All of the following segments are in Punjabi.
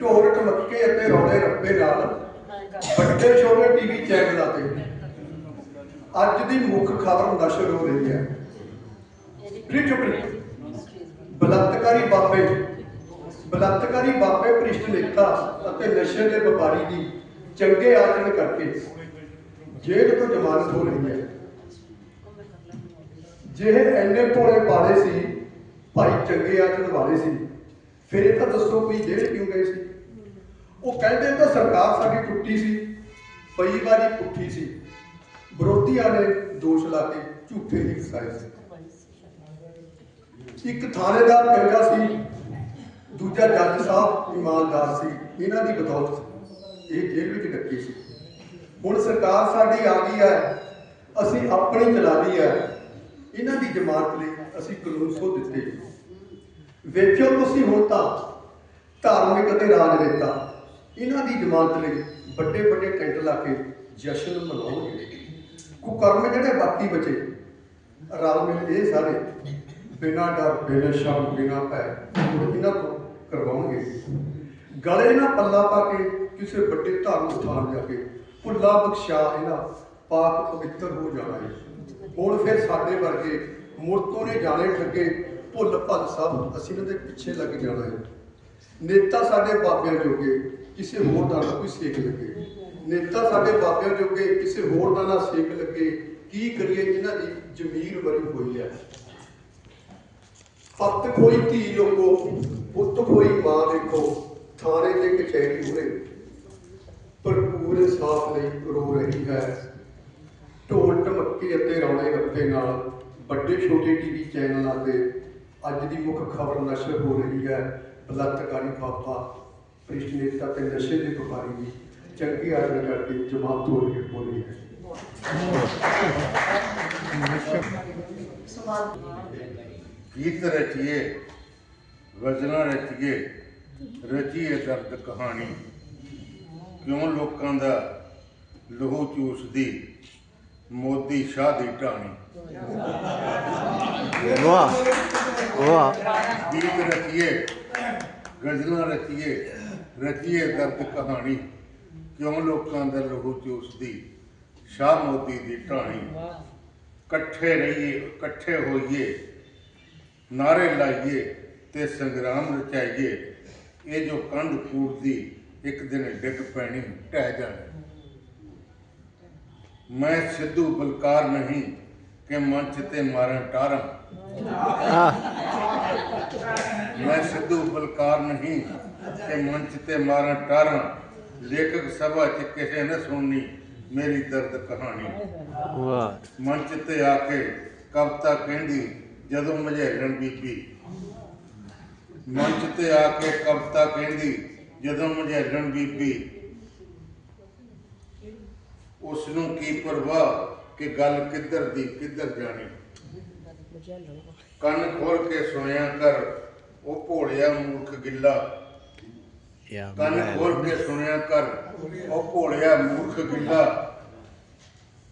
ਢੋਲ ਢਮੱਕੇ ਅਤੇ ਰੌਲੇ ਰੱਪੇ ਨਾਲ। ਵੱਡੇ ਛੋਟੇ ਟੀਵੀ ਚੈਨਲਾਂ ਤੇ। ਅੱਜ ਦੀ ਮੁੱਖ ਖਬਰ ਨਸ਼ਰ ਹੋ ਰਹੀ ਹੈ। ਪ੍ਰਿਟਪਰੀ ਬਲਾਤਕਾਰੀ ਬਾਬੇ। ਬਲਾਤਕਾਰੀ ਬਾਬੇ ਭ੍ਰਿਸ਼ਟ ਨੇਤਾ ਅਤੇ ਨਸ਼ੇ ਦੇ ਵਪਾਰੀ ਦੀ ਚੰਗੇ ਆਚਰਣ ਕਰਕੇ ਜੇਲ੍ਹ ਤੋਂ ਜ਼ਮਾਨਤ ਹੋ ਰਹੀ ਹੈ। ਜਿਹੇ ਐਨੇ ਭੋਲੇ ਪਾਲੇ ਸੀ, ਭਾਈ ਚੰਗੇ ਆਚਰਣ ਵਾਲੇ ਸੀ। ਫਿਰ ਇਹ ਤਾਂ ਦੱਸੋ ਵੀ ਜੇਲ੍ਹ ਕਿਉਂ ਗਏ ਸੀ? ਉਹ ਕਹਿੰਦੇ ਤਾਂ ਸਰਕਾਰ ਸਾਡੀ ਟੁੱਟੀ ਸੀ, ਕਈ ਵਾਰੀ ਪੁੱਠੀ ਸੀ। ਵਿਰੋਧੀਆਂ ਨੇ ਦੋਸ਼ ਲਾ ਕੇ ਝੂਠੇ ਹੀ ਫਸਾਏ ਸੀ। ਇੱਕ ਥਾਣੇਦਾਰ ਚੰਗਾ ਸੀ, ਦੂਜਾ ਜੱਜ ਸਾਹਿਬ ਇਮਾਨਦਾਰ ਸੀ, ਇਹਨਾਂ ਦੀ ਬਦੌਲਤ ਇਹ ਜੇਲ੍ਹ ਵਿੱਚ ਡੱਕੇ ਸੀ। ਹੁਣ ਸਰਕਾਰ ਸਾਡੀ ਆ ਗਈ ਹੈ, ਅਸੀਂ ਆਪਣੀ ਚਲਾ ਲਈ ਹੈ। ਇਹਨਾਂ ਦੀ ਜ਼ਮਾਨਤ ਲਈ ਅਸੀਂ ਕਾਨੂੰਨ ਸੋ ਦਿੱਤੇ। ਵੇਖਿਓ ਤੁਸੀਂ ਹੁਣ ਤਾਂ ਧਾਰਮਿਕ ਅਤੇ ਰਾਜਨੇਤਾ, ਇਹਨਾਂ ਦੀ ਜ਼ਮਾਨਤ ਲਈ ਵੱਡੇ ਵੱਡੇ ਟੈਂਟ ਲਾ ਕੇ ਜਸ਼ਨ ਮਨਾਉਣਗੇ ਕੁਕਰਮ ਜਿਹੜੇ ਬਾਕੀ ਬਚੇ, ਰਲ ਮਿਲ ਇਹ ਸਾਰੇ, ਬਿਨਾਂ ਡਰ, ਬਿਨਾਂ ਸ਼ਰਮ, ਬਿਨਾਂ ਭੈ ਇਹਨਾਂ ਤੋਂ ਕਰਵਾਉਣਗੇ। ਗਲੇ ਨਾ ਪੱਲਾ ਪਾ ਕੇ ਕਿਸੇ ਵੱਡੇ ਧਾਰਮਿਕ ਸਥਾਨ ਜਾ ਕੇ ਭੁੱਲਾ ਬਖਸ਼ਾ ਇਹਨਾਂ ਪਾਕ ਪਵਿੱਤਰ ਹੋ ਜਾਣਾ ਹੈ। ਹੁਣ ਫਿਰ ਸਾਡੇ ਵਰਗੇ ਮੁੜ ਤੋਂ ਨੇ ਜਾਣੇ ਠੱਗੇ ਭੁੱਲ ਭੱਲ ਸਭ ਅਸੀਂ ਇਹਨਾਂ ਦੇ ਪਿੱਛੇ ਲੱਗ ਜਾਣਾ ਹੈ। ਨੇਤਾ ਸਾਡੇ ਬਾਬਿਆਂ ਜੋਗੇ, ਕਿਸੇ ਹੋਰ ਦਾ ਨਾ ਕੋਈ ਸੇਕ ਲੱਗੇ। ਨੇਤਾ ਸਾਡੇ ਬਾਬਿਆਂ ਜੋਗੇ, ਕਿਸੇ ਹੋਰ ਦਾ ਨਾ ਸੇਕ ਲੱਗੇ। ਕੀ ਕਰੀਏ, ਇਹਨਾਂ ਦੀ ਜ਼ਮੀਰ ਬਰੀ ਹੋਈ ਹੈ। ਫੱਤ ਕੋਈ ਧੀ ਲੋਕੋ, ਪੁੱਤ ਕੋਈ ਮਾਂ ਦੇਖੋ। ਥਾਣੇ ਦੇ ਕਚਹਿਰੀ ਹੁਰੇ ਭਰਪੂਰ ਸਾਫ਼ ਲਈ ਰੋ ਰਹੀ ਹੈ। ਢੋਲ ਢਮੱਕੇ ਅਤੇ ਰੌਲੇ ਰੱਪੇ ਨਾਲ ਵੱਡੇ ਛੋਟੇ ਟੀਵੀ ਚੈਨਲਾਂ ਤੇ ਅੱਜ ਦੀ ਮੁੱਖ ਖਬਰ ਨਸ਼ਰ ਹੋ ਰਹੀ ਹੈ। ਬਲਾਤਕਾਰੀ ਬਾਬਾ ਭ੍ਰਿਸ਼ਟ ਨੇਤਾ ਤੇ ਨਸ਼ੇ ਦੇ ਵਪਾਰੀ ਦੀ ਚੰਗੀ ਆਦਤ ਕਰਕੇ ਜਮਾਤ ਹੋ ਰਹੀ ਬੋਲੀ ਹੈ ਗੀਤ ਰਚੀਏ? ਗਜ਼ਲਾਂ ਰਚੀਏ। ਰਚੀਏ ਦਰਦ ਕਹਾਣੀ। ਕਿਉਂ ਲੋਕਾਂ ਦਾ ਲਹੂ ਚੂਸਦੀ? ਮੋਦੀ ਸ਼ਾਹ ਦੀ ਢਾਣੀ। ਵਾਹ ਵਾਹ। ਗੀਤ ਰਚੀਏ ਗਜ਼ਲਾਂ ਰਚੀਏ ਰਚੀਏ ਦਰਦ ਕਹਾਣੀ। ਕਿਉਂ ਲੋਕਾਂ ਦਾ ਲਹੂ ਚੂਸਦੀ ਸ਼ਾਹ ਮੋਦੀ ਦੀ ਢਾਣੀ? ਇਕੱਠੇ ਰਹੀਏ ਇਕੱਠੇ ਹੋਈਏ ਨਾਰੇ ਲਾਈਏ ਤੇ ਸੰਗਰਾਮ ਰਚਾਈਏ। ਇਹ ਜੋ ਕੰਧ ਫੂਟਦੀ ਇੱਕ ਦਿਨ ਡਿੱਗ ਪੈਣੀ ਢਹਿ ਜਾਣੀ। ਮੈਂ ਸਿੱਧੂ ਬਲਕਾਰ ਨਹੀਂ ਕਿ ਮੰਚ ਤੇ ਮਾਰਾਂ ਟਾਰਾਂ ਮੈਂ ਸਿੱਧੂ ਬਲਕਾਰ ਨਹੀਂ ਕਿ ਮੰਚ ਤੇ ਮਾਰਾਂ ਟਾਰਾਂ ਲੇਖਕ ਸਭਾ ਚ ਕਿਸੇ ਨੇ ਸੁਣਨੀ ਮੇਰੀ ਦਰਦ ਕਹਾਣੀ। ਵਾਹ ਮੰਚ ਤੇ ਆ ਕੇ ਕਵਿਤਾ ਕਹਿੰਦੀ, ਜਦੋਂ ਮਝੇਲਣ ਬੀਬੀ। ਮੰਚ ਤੇ ਆ ਕੇ ਕਵਿਤਾ ਕਹਿੰਦੀ, ਜਦੋਂ ਮਝੇਲਣ ਬੀਬੀ। ਉਸ ਨੂੰ ਕੀ ਪਰਵਾਹ ਕਿ ਗੱਲ ਕਿੱਧਰ ਦੀ ਕਿੱਧਰ ਜਾਣੀ? ਕੰਨ ਖੋਲ ਕੇ ਸੁਣਿਆ ਕਰ ਉਹ ਭੋਲਿਆ ਮੂਰਖ ਗਿੱਲਾ। ਕੰਨ ਖੋਲ ਕੇ ਸੁਣਿਆ ਕਰ ਉਹ ਭੋਲਿਆ ਮੂਰਖ ਗਿੱਲਾ।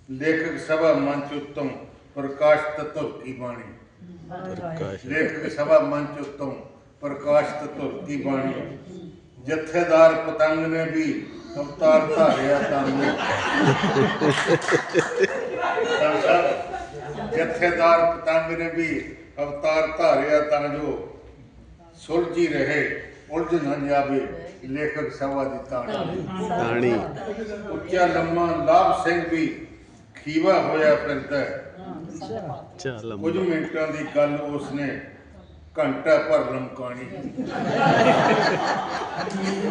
ਲੇਖਕ ਸਭਾ ਮੰਚ ਉੱਤੋਂ ਪ੍ਰਕਾਸ਼ ਤਤਵ ਕੀ ਬਾਣੀ ਲੇਖਕ ਸਭਾ ਮੰਚ ਉੱਤੋਂ ਪ੍ਰਕਾਸ਼ ਤਤਵ ਕੀ ਬਾਣੀ। ਜਥੇਦਾਰ ਪਤੰਗ ਨੇ ਵੀ ਅਵਤਾਰ ਧਾਰਿਆ ਤਾਨੂੰ ਜਥੇਦਾਰ ਪਤੰਗ ਨੇ ਵੀ ਅਵਤਾਰ ਧਾਰਿਆ ਤਾਂ ਜੋ ਸੁਲਝੀ ਰਹੇ ਉਲਝ ਨਾ ਜਾਵੇ ਲੇਖਕ ਸਭਾ ਦੀ ਤਾਣੀ। ਤਾਣੀ। ਉੱਚਾ ਲੰਮਾ ਲਾਭ ਸਿੰਘ ਵੀ ਖੀਵਾ ਹੋਇਆ ਫਿਰਦਾ ਹੈ। ਚੱਲ ਕੁਝ ਮਿੰਟਾਂ ਦੀ ਗੱਲ ਉਸਨੇ ਘੰਟਾ ਭਰ ਲਮਕਾਣੀ।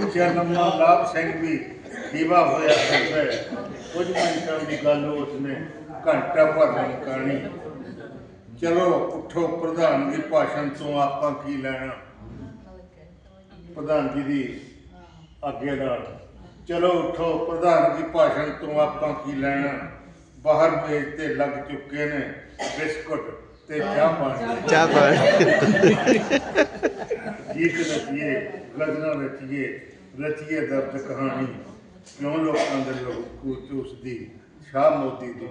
ਉੱਚਾ ਲੰਮਾ ਲਾਭ ਸਿੰਘ ਵੀ ਖੀਵਾ ਹੋਇਆ ਹੈ। ਕੁਝ ਮਿੰਟਾਂ ਦੀ ਗੱਲ ਉਸਨੇ ਘੰਟਾ ਭਰ ਲਮਕਾਣੀ ਚਲੋ ਉੱਠੋ ਪ੍ਰਧਾਨ ਜੀ ਭਾਸ਼ਣ ਤੋਂ ਆਪਾਂ ਕੀ ਲੈਣਾ? ਪ੍ਰਧਾਨ ਜੀ ਦੀ ਅੱਗੇ ਨਾਲ। ਚਲੋ ਉਠੋ ਪ੍ਰਧਾਨ ਜੀ ਭਾਸ਼ਣ ਤੋਂ ਆਪਾਂ ਕੀ ਲੈਣਾ? ਬਾਹਰ ਮੇਜ਼ ਤੇ ਲੱਗ ਚੁੱਕੇ ਨੇ ਬਿਸਕੁਟ ਤੇ ਚਾਹ ਪਾਣੀ। ਚਾਹ ਪਾ ਗੀਤ ਰਚੀਏ ਗਜ਼ਲਾਂ ਰਚੀਏ ਰਚੀਏ ਦਰਦ ਕਹਾਣੀ। ਕਿਉਂ ਲੋਕਾਂ ਦੇ ਲੋਕ ਚੂਸਦੀ ਸ਼ਾਹ ਮੋਦੀ ਦੀ